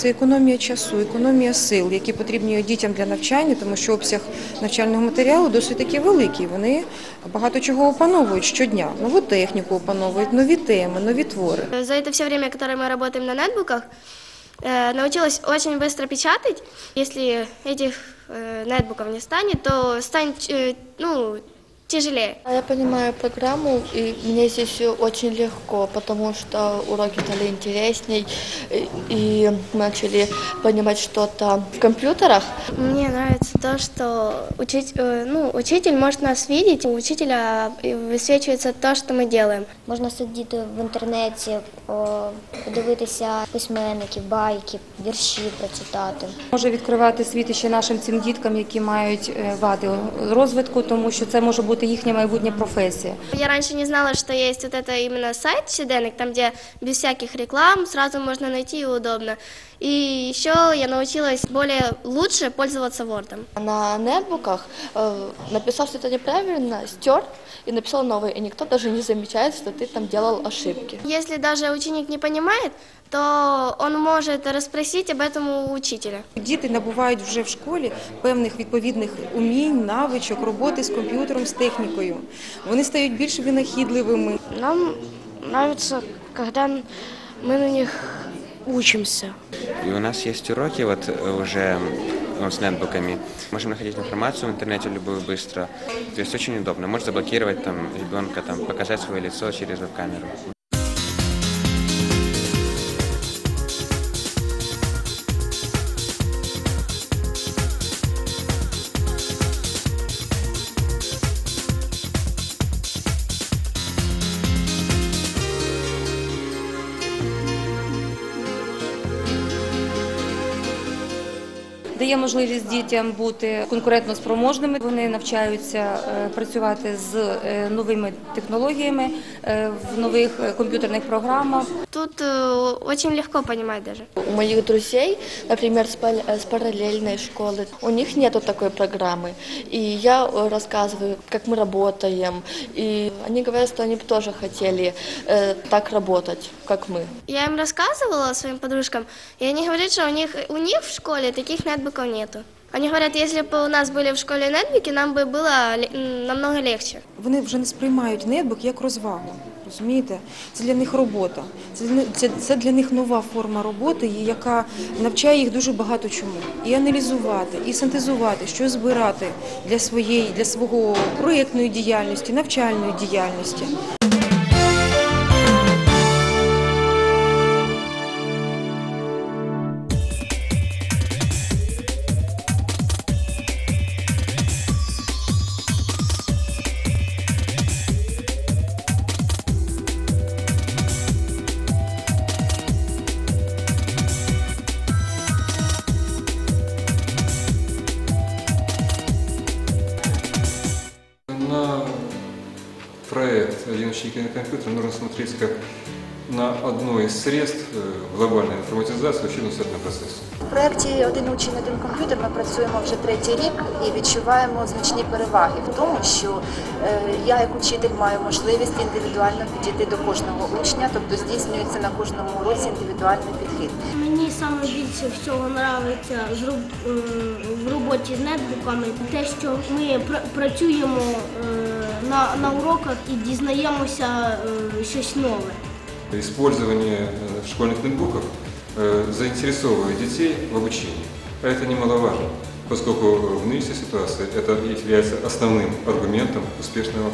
це економія часу, економія сил, які потрібні дітям для навчання, тому що обсяг навчального матеріалу досить таки великий. Вони багато чого опановують щодня. Нову техніку опановують, нові теми, нові твори. За это все время, которое мы работаем на нетбуках, э, научилась очень быстро печатать. Если этих э, нетбуков не станет, то станет э, ну, тяжелее. А Я понимаю программу, и мне здесь очень легко, потому что уроки стали интересней, и- и начали понимать что-то в компьютерах. Мне нравится то, что учить, э, ну, учитель может нас видеть, у учителя э, высвечивается то, что мы делаем. Можна сидіти в інтернеті, о, подивитися письменників, байки, вірші прочитати. Може відкривати світ ще нашим цим діткам, які мають е, вади розвитку, тому що це може бути їхня майбутня професія. Я раньше не знала, что есть вот это именно сайт Сиденек, там, где без всяких реклам сразу можно найти и удобно. И еще я научилась более лучше пользоваться Word. На нетбуках э, написал что-то неправильно, стер и написал новый, и никто даже не замечает, что ты там делал ошибки. Если даже ученик не понимает, то он может расспросить об этом у учителя. Діти набувають вже в школі певних відповідних умінь, навичок, роботи з комп'ютером, з технікою. Вони стають більш винахідливими. Нам нравится, когда мы на них учимся. И у нас есть уроки вот э, уже ну, с нетбуками. Можем находить информацию в интернете любую быстро. То есть очень удобно. Можешь заблокировать там ребенка, там, показать свое лицо через веб-камеру. Дає можливість дітям бути конкурентно спроможними. Вони навчаються е, працювати з е, новими технологіями е, в нових е, комп'ютерних програмах. Тут э, очень легко понимать даже. У моих друзей, например, с пал- э, с параллельной школы, у них нету такой программы. И я э, рассказываю, как мы работаем. И они говорят, что они бы тоже хотели э, так работать, как мы. Я им рассказывала своим подружкам, и они говорят, что у них, у них в школе таких нетбуков нету. Они говорят, если бы у нас были в школе нетбуки, нам бы было ле- м, намного легче. Вони вже не сприймають нетбук як розвагу. Розумієте? Це для них робота. Це, для них- це, це для них нова форма роботи, і яка навчає їх дуже багато чому. І аналізувати, і синтезувати, що збирати для своєї, для свого проєктної діяльності, навчальної діяльності. На компьютер» нужно смотреть как на одно из средств э, глобальной информатизации учебно-наставного процесса. У проєкті Один учень, один комп'ютер ми працюємо вже третій рік і відчуваємо значні переваги в тому, що е, я як учитель маю можливість індивідуально підійти до кожного учня, тобто здійснюється на кожному уроці індивідуальний підхід. Мені саме більше всього подобається в роботі з нетбуками те, що ми працюємо е, на, на уроках і дізнаємося е, щось нове. Использование э, школьных ноутбуков э, заинтересовывает детей в обучении. А это немаловажно, поскольку в нынешней ситуации это является основным аргументом успешного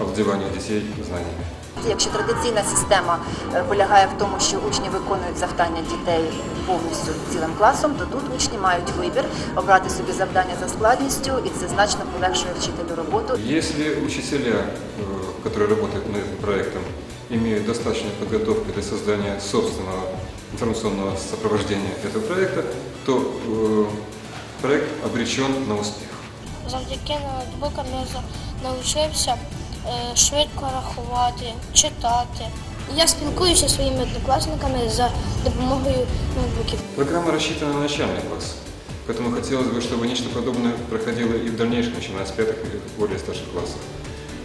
овладевания детей знаниями. Якщо традиційна система е, полягає в тому, що учні виконують завдання дітей повністю цілим класом, то тут учні мають вибір обрати собі завдання за складністю, і це значно полегшує вчителю роботу. Если учителя, э, которые работают над этим проектом, имеют достаточную подготовку для создания собственного информационного сопровождения этого проекта, то э, проект обречен на успех. Завдяки ноутбукам я навчився е, швидко рахувати, читати. Я спілкуюся зі своїми однокласниками за допомогою ноутбуків. Программа рассчитана на начальный класс, поэтому хотелось бы, чтобы нечто подобное проходило и в дальнейшем, начиная с пятых и более старших классов.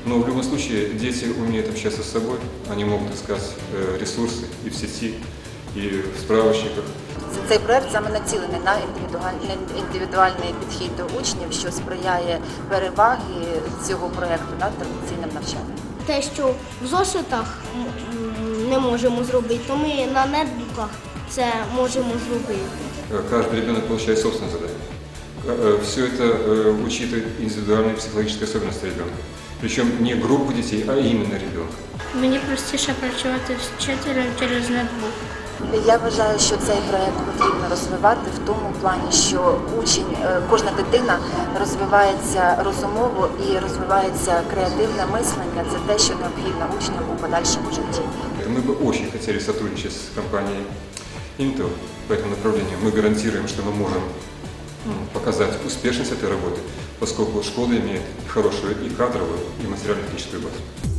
Но в любом случае дети умеют общаться с собой, они могут искать э, ресурсы и в сети, и в справочниках. Це- Цей проект саме націлений на індивідуальний, індивідуальний підхід до учнів, що сприяє переваги цього проекту над традиційним навчанням. Те, що в зошитах м, не можемо зробити, то ми на нетбуках це можемо зробити. Э, Каждый ребенок получает собственное задание. Все это э, учитывает индивидуальные психологические особенности ребенка. Причем не группу детей, а именно ребенка. Мені простіше працювати з вчителем через нетбук. Я вважаю, що цей проект потрібно розвивати в тому плані, що учень, е, кожна дитина розвивається розумово і розвивається креативне мислення. Це те, що необхідно учням у подальшому житті. Мы бы очень хотели сотрудничать с компанией Intel по этому направлению. Мы гарантируем, что мы можем ну, показать успешность этой работы, поскольку школа имеет и хорошую и кадровую, и материально-техническую базу.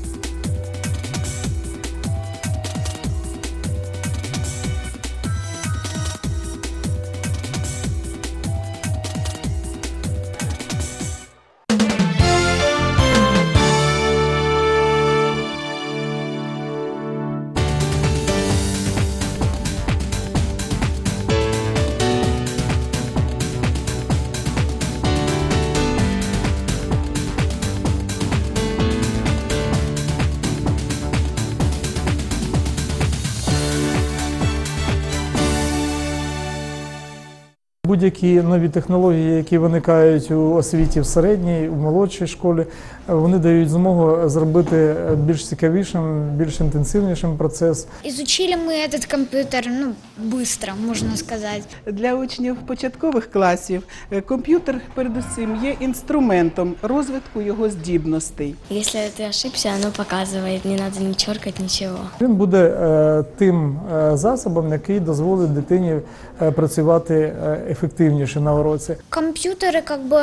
Будь-які нові технології, які виникають у освіті в середній, у молодшій школі, е, вони дають змогу зробити більш цікавішим, більш інтенсивнішим процес. Изучили мы этот компьютер, ну, быстро, можно сказать. Для учнів початкових класів е, комп'ютер, передусім, є інструментом розвитку його здібностей. Если ты ошибся, оно показывает, не надо не черкать ничего. Він буде е, тим е, засобом, який дозволить дитині е, працювати е, ефективніше на уроці. Компьютеры как бы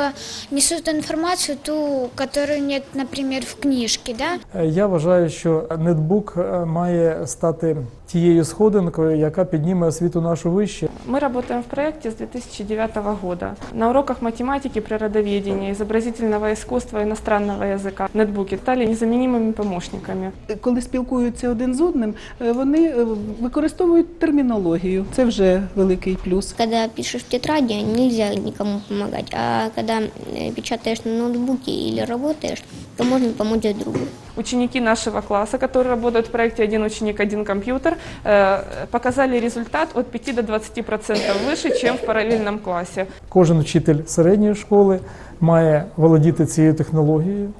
несут информацию, ту, которую нет, например, в книжке, да? Е, Я вважаю, що нетбук е, має стати тією сходинкою, яка підніме освіту нашу вище. Мы работаем в проекте с 2009 года. На уроках математики, природоведения, изобразительного искусства, иностранного языка нетбуки стали незаменимыми помощниками. Коли спілкуються один з одним, е, вони е, використовують термінологію. Це вже великий плюс. Когда пишешь в тетради, нельзя никому помогать, а когда э, печатаешь на ноутбуке или работаешь, то можно помочь друг другу. Ученики нашего класса, которые работают в проекте «Один ученик, один компьютер», э, показали результат от 5 до 20% выше, чем в параллельном классе. Кожен вчитель середньої школи має володіти цією технологією.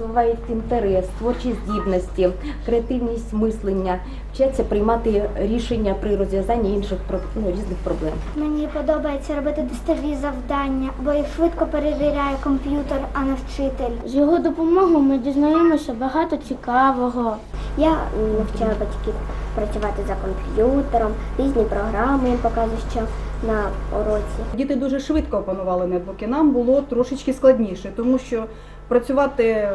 Розвивають інтерес, творчі здібності, креативність мислення, вчаться приймати рішення при розв'язанні інших про- ну, різних проблем. Мені подобається робити тестові завдання, бо їх швидко перевіряє комп'ютер, а не вчитель. З його допомогою ми дізнаємося багато цікавого. Я навчаю батьків працювати за комп'ютером, різні програми їм показую, що на уроці. Діти дуже швидко опанували нетбуки. Нам було трошечки складніше, тому що працювати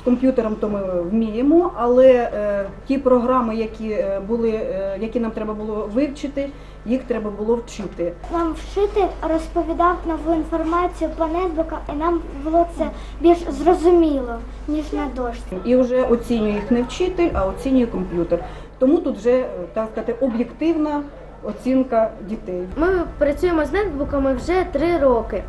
з комп'ютером то ми вміємо, але е, ті програми, які е, були, е, які нам треба було вивчити, їх треба було вчити. Нам вчитель розповідав нову інформацію по нетбукам, і нам було це більш зрозуміло, ніж на дошці. І вже оцінює їх не вчитель, а оцінює комп'ютер. Тому тут вже так сказати об'єктивна оцінка дітей. Ми працюємо з нетбуками вже три роки.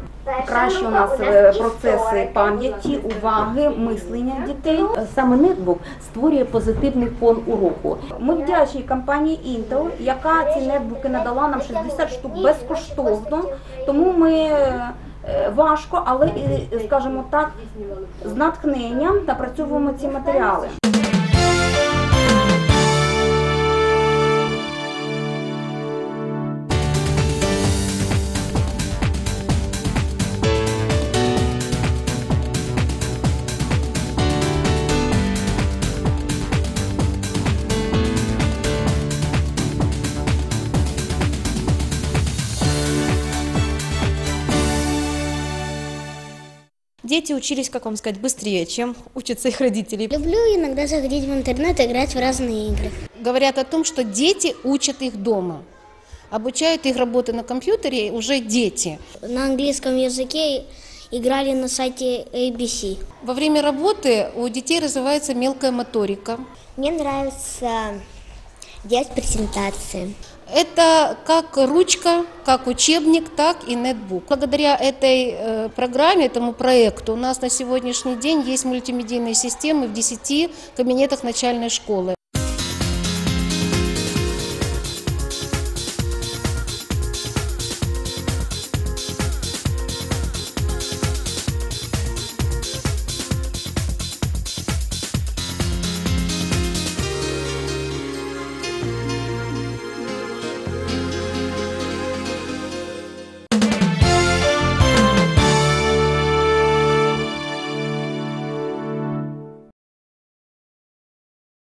Краще у нас е, процеси пам'яті, уваги, мислення дітей. Саме нетбук створює позитивний фон уроку. Ми вдячні компанії Intel, яка ці нетбуки надала нам 60 штук безкоштовно. Тому ми е, важко, але скажімо так, з натхненням напрацьовуємо ці матеріали. дети учились, как вам сказать, быстрее, чем учатся их родители. Люблю иногда заходить в интернет и играть в разные игры. Говорят о том, что дети учат их дома. Обучают их работы на компьютере уже дети. На английском языке играли на сайте ABC. Во время работы у детей развивается мелкая моторика. Мне нравится делать презентации. Это как ручка, как учебник, так и нетбук. Благодаря этой э, программе, этому проекту у нас на сегодняшний день есть мультимедийные системы в 10 кабинетах начальной школы.